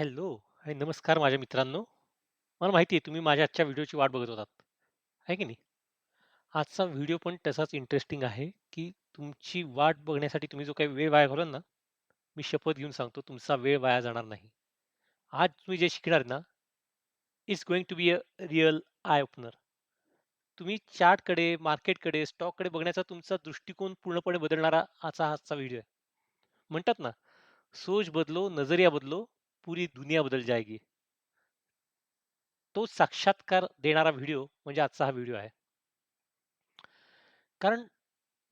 Hello आणि नमस्कार माझ्या मित्रांनो. मला माहिती आहे तुम्ही माझ्या आजच्या व्हिडिओची वाट बघत होतात, आहे की नाही? आजचा व्हिडिओ पण तसाच इंटरेस्टिंग आहे, की तुमची वाट बघण्यासाठी तुम्ही जो काही वेळ वाया घालवला ना, मी शपथ घेऊन सांगतो तुमचा वेळ वाया जाणार नाही. आज तुम्ही जे शिकणार ना, it's going to be a real eye opener. तुम्ही चार्टकडे, मार्केटकडे, स्टॉककडे बघण्याचा तुमचा दृष्टिकोन पूर्णपणे बदलणारा असा आजचा व्हिडिओ आहे. म्हणतात ना, सोच बदलो, नजरिया बदलो, पूरी दुनिया बदल जाएगी. तो साक्षात्कार देणारा व्हिडिओ म्हणजे आजचा हा व्हिडिओ आहे. कारण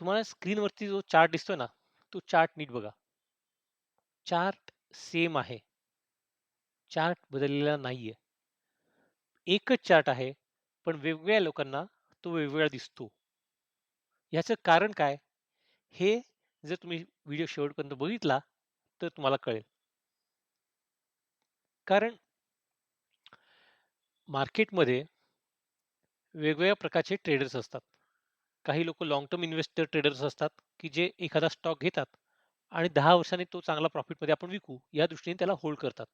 तुम्हाला स्क्रीनवरती जो चार्ट दिसतोय ना, तो चार्ट नीट बघा. चार्ट सेम आहे. चार्ट बदललेला नाहीये. एकच चार्ट आहे, पण वेगवेगळ्या लोकांना तो वेगवेगळा दिसतो. याचं कारण काय? हे जर तुम्ही व्हिडिओ शेवटपर्यंत बघितला, तर तुम्हाला कळेल. कारण मार्केटमध्ये वेगवेगळ्या प्रकारचे ट्रेडर्स असतात. काही लोक लॉंग टर्म इन्व्हेस्टर ट्रेडर्स असतात, की जे एखादा स्टॉक घेतात आणि दहा वर्षांनी तो चांगला प्रॉफिटमध्ये आपण विकू, या दृष्टीने त्याला होल्ड करतात.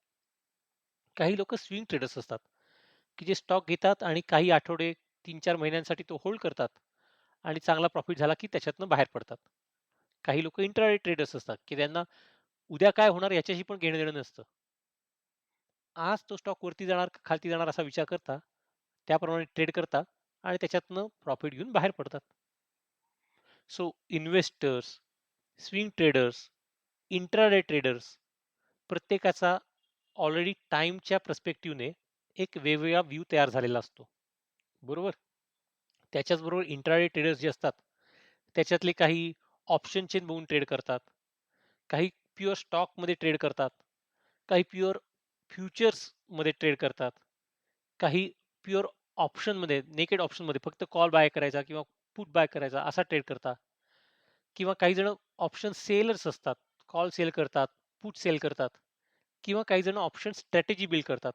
काही लोक स्विंग ट्रेडर्स असतात, की जे स्टॉक घेतात आणि काही आठवडे, 3-4 महिन्यांसाठी तो होल्ड करतात आणि चांगला प्रॉफिट झाला, की त्याच्यातनं बाहेर पडतात. काही लोक इंट्राडे ट्रेडर्स असतात, की त्यांना उद्या काय होणार याच्याशी पण घेणं-देणं नसतं. आज तो स्टॉक वरती जाणार का खालती जाणार असा विचार करता, त्याप्रमाणे ट्रेड करता आणि त्याच्यातनं प्रॉफिट घेऊन बाहेर पडतात. So investors, swing traders, intraday traders प्रत्येकाचा ऑलरेडी टाईमच्या पर्स्पेक्टिव्हने एक वेगवेगळा व्ह्यू तयार झालेला असतो. बरोबर? त्याच्याचबरोबर इंट्राडे ट्रेडर्स जे असतात, त्याच्यातले काही ऑप्शन चेन बघून ट्रेड करतात. काही प्युअर स्टॉकमध्ये ट्रेड करतात. काही प्युअर फ्युचर्समध्ये ट्रेड करतात. काही प्युअर ऑप्शनमध्ये, नेकेड ऑप्शनमध्ये फक्त कॉल बाय करायचा किंवा पुट बाय करायचा असा ट्रेड करतात. किंवा काही जण ऑप्शन सेलर्स असतात. कॉल सेल करतात, पुट सेल करतात किंवा काही जण ऑप्शन स्ट्रॅटेजी बिल्ड करतात.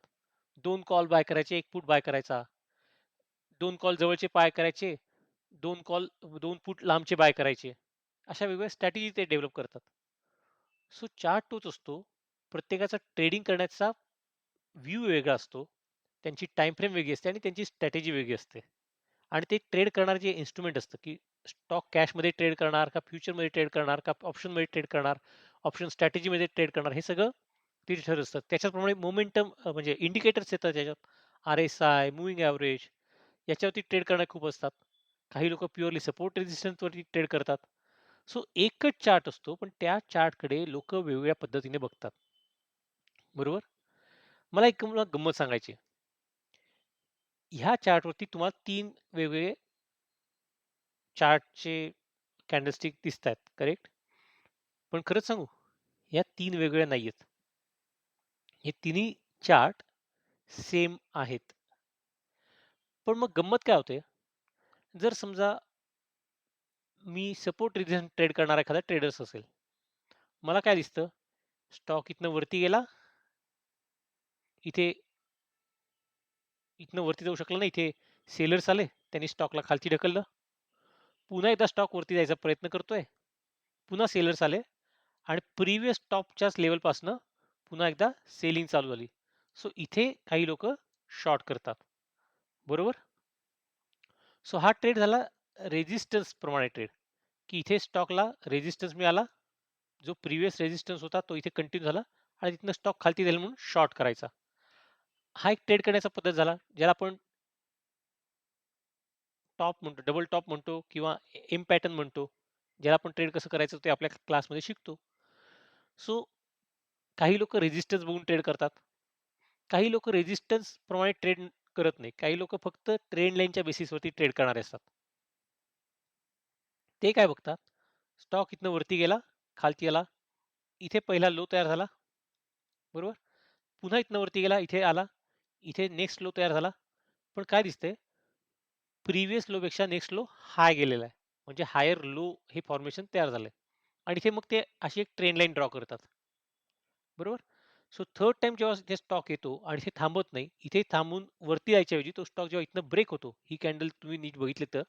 दोन कॉल बाय करायचे, एक पुट बाय करायचा. दोन कॉल जवळचे बाय करायचे, दोन कॉल दोन पुट लांबचे बाय करायचे. अशा वेगवेगळ्या स्ट्रॅटेजी ते डेव्हलप करतात. सो चार्ट तोच असतो. प्रत्येकाचा ट्रेडिंग करण्याचा व्ह्यू वेगळा असतो. त्यांची टाईम फ्रेम वेगळी असते आणि त्यांची स्ट्रॅटेजी वेगळी असते. आणि ते ट्रेड करणारे जे इन्स्ट्रुमेंट असतं, की स्टॉक कॅशमध्ये ट्रेड करणार का फ्युचरमध्ये ट्रेड करणार का ऑप्शनमध्ये ट्रेड करणार, ऑप्शन स्ट्रॅटेजीमध्ये ट्रेड करणार हे सगळं तिथे ठरत असतं. त्याच्याचप्रमाणे मोमेंटम म्हणजे इंडिकेटर्स येतात त्याच्यात. आर-एस-आय, मूव्हिंग ॲव्हरेज याच्यावरती ट्रेड करणारे खूप असतात. काही लोक प्युअरली सपोर्ट रेझिस्टन्सवरती ट्रेड करतात. सो एकच चार्ट असतो, पण त्या चार्टकडे लोक वेगवेगळ्या पद्धतीने बघतात. बरोबर? मला एक तुम्हाला गंमत सांगायची ह्या चार्टवरती तुम्हाला 3 वेगवेगळे चार्टचे कॅन्डलस्टिक दिसतायत, करेक्ट? पण खरंच सांगू, या 3 नाही नाहीयेत. हे तिन्ही चार्ट सेम आहेत. पण मग गंमत काय होते, जर समजा मी सपोर्ट रिझन ट्रेड करणारा एखादा ट्रेडर्स असेल. मला काय दिसतं, स्टॉक इथनं वरती गेला. इथे इथनं वरती जाऊ शकलं नाही. इथे सेलर्स आले. त्यांनी स्टॉकला खालती ढकललं. पुन्हा एकदा स्टॉक वरती जायचा प्रयत्न करतोय. पुन्हा सेलर्स आले आणि प्रिव्हियस टॉपच्याच लेवलपासनं पुन्हा एकदा सेलिंग चालू झाली. सो इथे काही लोक शॉर्ट करतात. बरोबर? सो हा ट्रेड झाला रेजिस्टन्स प्रमाणे ट्रेड, की इथे स्टॉकला रेजिस्टन्स मिळाला. जो प्रिव्हियस रेजिस्टन्स होता तो इथे कंटिन्यू झाला आणि तिथनं स्टॉक खालती जाईल म्हणून शॉर्ट करायचा. हा एक ट्रेड करण्याचा पद्धत झाला, ज्याला आपण टॉप म्हणतो, डबल टॉप म्हणतो किंवा एम पॅटर्न म्हणतो. ज्याला आपण ट्रेड कसं करायचं ते आपल्या क्लासमध्ये शिकतो. सो काही लोक रेजिस्टन्स बघून ट्रेड करतात. काही लोक रेजिस्टन्स प्रमाणे ट्रेड करत नाही. काही लोक फक्त ट्रेंड लाईनच्या बेसिसवरती ट्रेड करणारे असतात. ते काय बघतात, स्टॉक इथनं वरती गेला, खालती आला. इथे पहिला लो तयार झाला. बरोबर? पुन्हा इथनं वरती गेला, इथे आला. इथे नेक्स्ट लो तयार झाला. पण काय दिसतंय, प्रिव्हियस लोपेक्षा नेक्स्ट लो हाय गेलेला आहे. म्हणजे हायर लो हे फॉर्मेशन तयार झालं आहे आणि इथे मग ते अशी एक ट्रेन लाईन ड्रॉ करतात. बरोबर? सो थर्ड टाईम जेव्हा इथे स्टॉक येतो आणि इथे थांबत नाही, इथे थांबून वरती जायच्याऐवजी तो स्टॉक जेव्हा इथनं ब्रेक होतो, ही कॅन्डल तुम्ही नीट बघितली तर,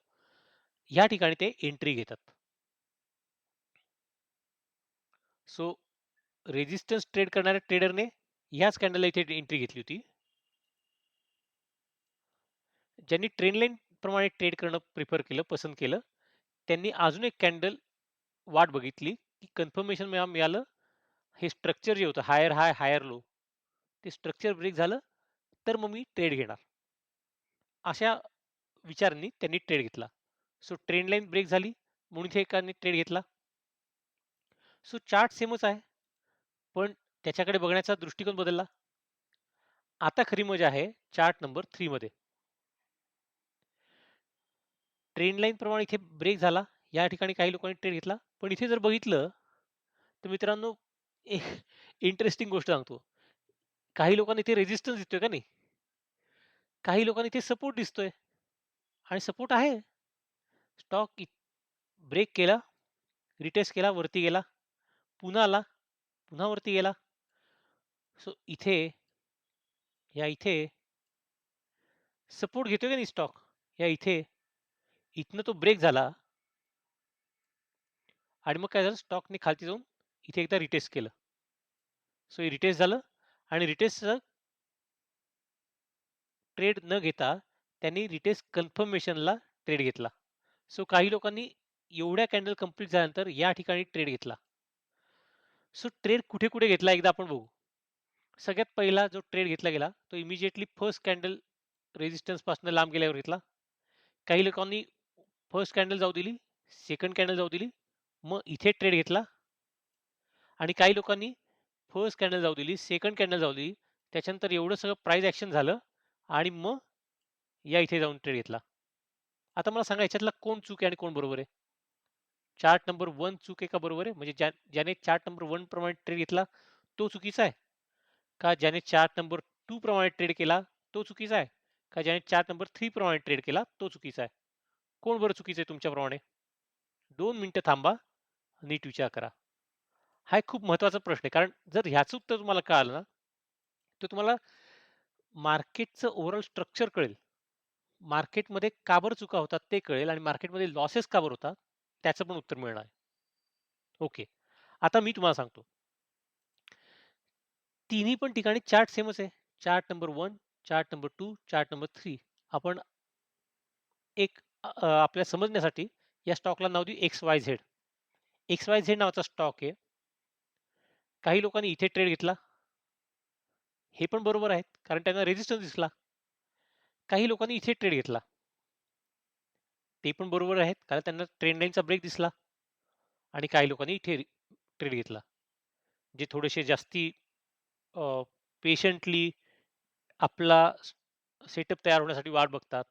या ठिकाणी ते एंट्री घेतात. सो रेजिस्टन्स ट्रेड करणाऱ्या ट्रेडरने ह्याच कॅन्डलला इथे एंट्री घेतली होती. ज्यांनी ट्रेंड प्रमाणे ट्रेड करणं प्रिफर केलं, पसंत केलं, त्यांनी अजून एक कॅन्डल वाट बघितली, की कन्फर्मेशन मिळा मिळालं. हे स्ट्रक्चर जे होतं हायर हाय, हायर लो ते स्ट्रक्चर ब्रेक झालं, तर मग मी ट्रेड घेणार. अशा विचारांनी त्यांनी ट्रेड घेतला. सो ट्रेंड लाईन ब्रेक झाली म्हणून इथे एकाने ट्रेड घेतला. सो चार्ट सेमच आहे. पण त्याच्याकडे बघण्याचा दृष्टिकोन बदलला. आता खरी मजा आहे चार्ट नंबर थ्रीमध्ये मध्ये. ट्रेंड लाईन प्रमाणे इथे ब्रेक झाला. या ठिकाणी काही लोकांनी ट्रेड घेतला. पण इथे जर बघितलं, तर मित्रांनो इंटरेस्टिंग गोष्ट सांगतो. काही लोकांना इथे रेझिस्टन्स दिसतोय का नाही? काही लोकांना इथे सपोर्ट दिसतोय. आणि सपोर्ट आहे. स्टॉक इ ब्रेक केला, रिटेस्ट केला, वरती गेला, पुन्हा आला, पुन्हा वरती गेला. सो इथे या इथे सपोर्ट घेतोय का नाही स्टॉक? या इथे, इथनं तो ब्रेक झाला. आणि मग काय झालं स्टॉकने खालती जाऊन इथे एकदा रिटेस्ट केलं. सो हे रिटेस्ट झालं आणि रिटेस्टचं ट्रेड न घेता त्यांनी रिटेस्ट कन्फर्मेशनला ट्रेड घेतला. सो काही लोकांनी एवढ्या कॅन्डल कंप्लीट झाल्यानंतर या ठिकाणी ट्रेड घेतला. सो ट्रेड कुठे-कुठे घेतला एकदा आपण बघू. सगळ्यात पहिला जो ट्रेड घेतला गेला, तो इमिजिएटली फर्स्ट कॅन्डल रेझिस्टन्सपासून लांब गेल्यावर घेतला. काही लोकांनी फर्स्ट कॅन्डल जाऊ दिली, सेकंड कॅन्डल जाऊ दिली. मग इथे ट्रेड घेतला. आणि काही लोकांनी फर्स्ट कॅन्डल जाऊ दिली, सेकंड कॅन्डल जाऊ दिली. त्याच्यानंतर एवढं सगळं प्राईज ॲक्शन झालं आणि मग या इथे जाऊन ट्रेड घेतला. आता मला सांगा याच्यातला कोण चूक आहे आणि कोण बरोबर आहे? चार्ट नंबर वन चूक आहे का बरोबर आहे? म्हणजे ज्या ज्याने चार्ट नंबर वन प्रमाणे ट्रेड घेतला, तो चुकीचा आहे? का ज्याने चार्ट नंबर टू प्रमाणे ट्रेड केला, तो चुकीचा आहे? का ज्याने चार्ट नंबर थ्री प्रमाणे ट्रेड केला, तो चुकीचा आहे? कोण बरं चुकीचं आहे तुमच्याप्रमाणे? दोन मिनटं थांबा, नीट विचार करा. हा एक खूप महत्त्वाचा प्रश्न आहे. कारण जर ह्याचं उत्तर तुम्हाला कळालं ना, तर तुम्हाला मार्केटचं ओव्हरऑल स्ट्रक्चर कळेल. मार्केटमध्ये का बरं चुका होतात ते कळेल आणि मार्केटमध्ये लॉसेस का बरं होतात, त्याचं पण उत्तर मिळणार आहे. ओके. आता मी तुम्हाला सांगतो. तिन्ही पण ठिकाणी चार्ट सेमच आहे. Chart number one chart number two chart number three आपण एक अ, आपल्या समजण्यासाठी या स्टॉकला नाव देऊ X Y Z X Y Z नावाचा स्टॉक आहे. काही लोकांनी इथे ट्रेड घेतला. हे पण बरोबर आहेत, कारण त्यांना रेजिस्टन्स दिसला. काही लोकांनी इथे ट्रेड घेतला. ते पण बरोबर आहेत, कारण त्यांना ट्रेंड लाईनचा ब्रेक दिसला. आणि काही लोकांनी इथे ट्रेड घेतला. जे थोडेसे जास्ती पेशंटली आपला सेटअप तयार होण्यासाठी वाट बघतात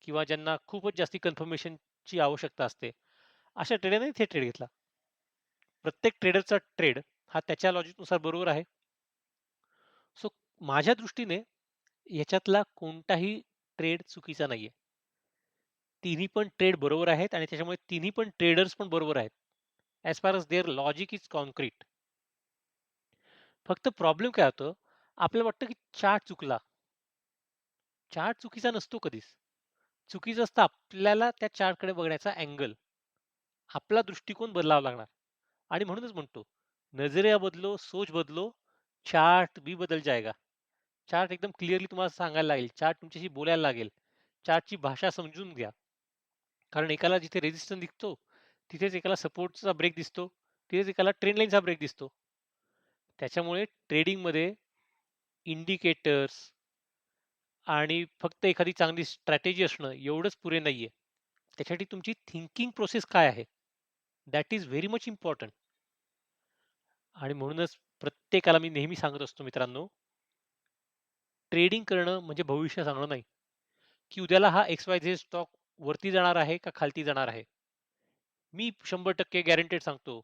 किंवा ज्यांना खूपच जास्ती कन्फर्मेशनची आवश्यकता असते. अशा ट्रेडरने इथे ट्रेड घेतला. प्रत्येक ट्रेडरचा ट्रेड हा त्याच्या लॉजिकनुसार बरोबर आहे. सो माझ्या दृष्टीने याच्यातला कोणताही ट्रेड चुकीचा नाहीये. तिन्ही पण ट्रेड बरोबर आहेत आणि त्याच्यामुळे तिन्ही पण ट्रेडर्स पण बरोबर आहेत. As far as their logic is concrete. फक्त प्रॉब्लेम काय होतो, आपल्याला वाटतं की चार्ट चुकला. चार्ट चुकीचा नसतो कधीच. चुकीचं असतं आपल्याला त्या चार्टकडे बघण्याचा अँगल. आपला दृष्टिकोन बदलावा लागणार. आणि म्हणूनच म्हणतो, नजरिया बदलो, सोच बदलो, चार्ट बी बदल जाएगा. चार्ट एकदम क्लिअरली तुम्हाला सांगायला लागेल. चार्ट तुमच्याशी बोलायला लागेल. चार्टची भाषा समजून घ्या. कारण एकाला जिथे रेजिस्टन्स दिसतो, तिथेच एकाला सपोर्टचा ब्रेक दिसतो. तिथेच एकाला ट्रेंड लाईनचा ब्रेक दिसतो. त्याच्यामुळे ट्रेडिंगमध्ये इंडिकेटर्स आणि फक्त एखादी चांगली स्ट्रॅटेजी असणं एवढंच पुरे नाही आहे त्याच्यासाठी तुमची थिंकिंग प्रोसेस काय आहे? That is very much important आणि म्हणूनच प्रत्येकाला मी नेहमी सांगत असतो मित्रांनो ट्रेडिंग करणं म्हणजे भविष्य सांगणं नाही, की उद्याला हा एक्स वाय झेड स्टॉक वरती जाणार आहे का खालती जाणार आहे. मी 100% गॅरंटेड सांगतो.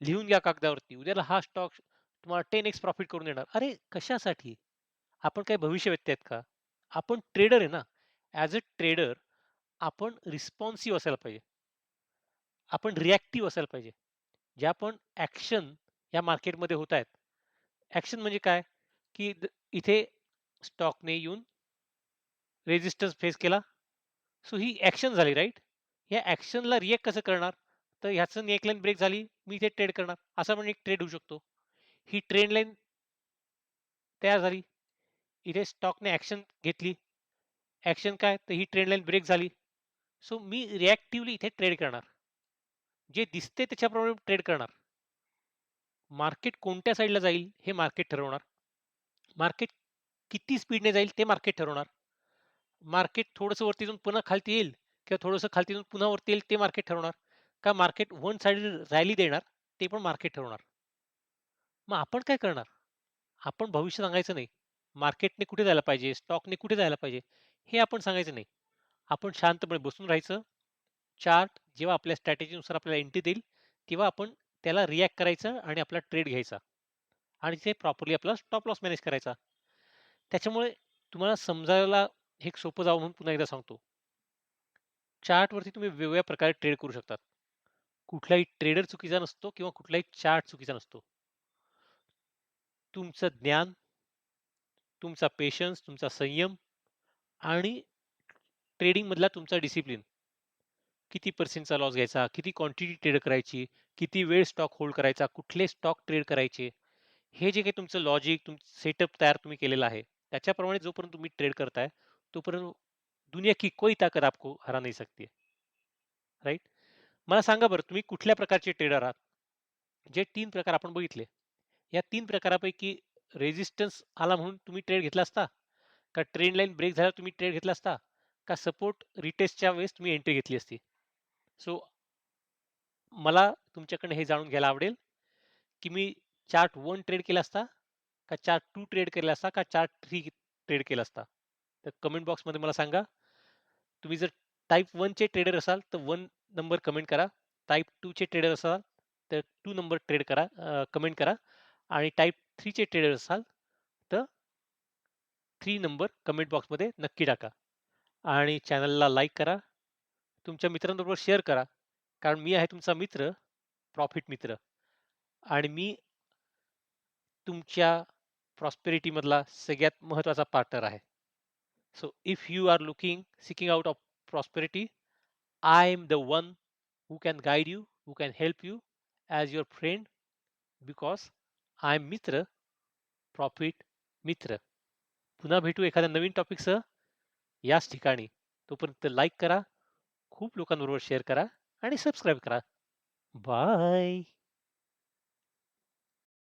लिहून घ्या कागदावरती. उद्याला हा स्टॉक तुम्हाला 10x प्रॉफिट करून देणार. अरे कशासाठी? आपण काय भविष्यवेत्ते आहेत का? आपण ट्रेडर आहे ना. ॲज अ ट्रेडर आपण रिस्पॉन्सिव्ह असायला पाहिजे. आपण रिॲक्टिव्ह असायला पाहिजे. ज्या पण ॲक्शन या मार्केटमध्ये होत आहेत. ॲक्शन म्हणजे काय? की द इथे स्टॉकने येऊन रेजिस्टन्स फेस केला. सो ही ॲक्शन झाली राईट या ॲक्शनला रिएक्ट कसं करणार? तर ह्याचं नेकलाईन ब्रेक झाली, मी इथे ट्रेड करणार. असा पण एक ट्रेड होऊ शकतो. ही ट्रेंड लाईन तयार झाली. इथे स्टॉकने ॲक्शन घेतली. ॲक्शन काय? तर ही ट्रेंड लाईन ब्रेक झाली. सो मी रिॲक्टिवली इथे ट्रेड करणार. जे दिसते त्याच्याप्रमाणे ट्रेड करणार. मार्केट कोणत्या साईडला जाईल हे मार्केट ठरवणार. मार्केट किती स्पीडने जाईल ते मार्केट ठरवणार. मार्केट थोडंसं वरती जाऊन पुन्हा खालती येईल किंवा थोडंसं खालती जाऊन पुन्हा वरती येईल ते मार्केट ठरवणार. का मार्केट वन साईड रॅली देणार ते पण मार्केट ठरवणार. मग आपण काय करणार? आपण भविष्य सांगायचं नाही. मार्केटने कुठे जायला पाहिजे, स्टॉकने कुठे जायला पाहिजे, हे आपण सांगायचं नाही. आपण शांतपणे बसून राहायचं. चार्ट जेव्हा आपल्या स्ट्रॅटेजीनुसार आपल्याला एंट्री देईल, तेव्हा आपण त्याला रिॲक्ट करायचं आणि आपला ट्रेड घ्यायचा. आणि ते प्रॉपरली आपला स्टॉप लॉस मॅनेज करायचा. त्याच्यामुळे तुम्हाला समजायला हे सोपं जावं म्हणून पुन्हा एकदा सांगतो. चार्टवरती तुम्ही वेगवेगळ्या प्रकारे ट्रेड करू शकतात. कुठलाही ट्रेडर चुकीचा नसतो किंवा कुठलाही चार्ट चुकीचा नसतो. तुमचं ज्ञान तुमचा पेशन्स, तुमचा संयम आणि ट्रेडिंगमधला तुमचा डिसिप्लिन. किती पर्सेंटचा लॉस घ्यायचा, किती क्वांटिटी ट्रेड करायची, किती वेळ स्टॉक होल्ड करायचा, कुठले स्टॉक ट्रेड करायचे, हे जे काही तुमचं लॉजिक, तुमचं सेटअप तयार तुम्ही केलेलं आहे, त्याच्याप्रमाणे जोपर्यंत तुम्ही ट्रेड करताय, तोपर्यंत दुनिया की कोई ताकद आपको हरा नाही सकते राईट मला सांगा बरं तुम्ही कुठल्या प्रकारचे ट्रेडर आहात? जे तीन प्रकार आपण बघितले. या तीन प्रकारापैकी रेझिस्टन्स आला म्हणून तुम्ही ट्रेड घेतला असता? का ट्रेंड लाईन ब्रेक झाल्यावर तुम्ही ट्रेड घेतला असता? का सपोर्ट रिटेस्टच्या वेळेस तुम्ही एंट्री घेतली असती? सो मला तुमच्याकडनं हे जाणून घ्यायला आवडेल, की मी चार्ट वन ट्रेड केला असता? का चार्ट टू ट्रेड केला असता? का चार्ट थ्री ट्रेड केला असता? तर कमेंट बॉक्समध्ये मला सांगा. तुम्ही जर टाईप वनचे ट्रेडर असाल तर वन नंबर कमेंट करा. टाईप टूचे ट्रेडर असाल तर टू नंबर ट्रेड करा कमेंट करा आणि टाईप थ्रीचे ट्रेडर असाल तर थ्री नंबर कमेंट बॉक्समध्ये नक्की टाका. आणि चॅनलला लाईक करा. तुमच्या मित्रांबरोबर शेअर करा. कारण मी आहे तुमचा मित्र, प्रॉफिट मित्र. आणि मी तुमच्या प्रॉस्पेरिटीमधला सगळ्यात महत्त्वाचा पार्टनर आहे. So if you are looking seeking out of prosperity, I am the one who can guide you, who can help you as your friend because I am Mitra, profit Mitra. पुन्हा भेटू एखाद्या नवीन टॉपिकसह याच ठिकाणी. तोपर्यंत like करा, खूप लोकांबरोबर share करा आणि सबस्क्राईब करा. बाय.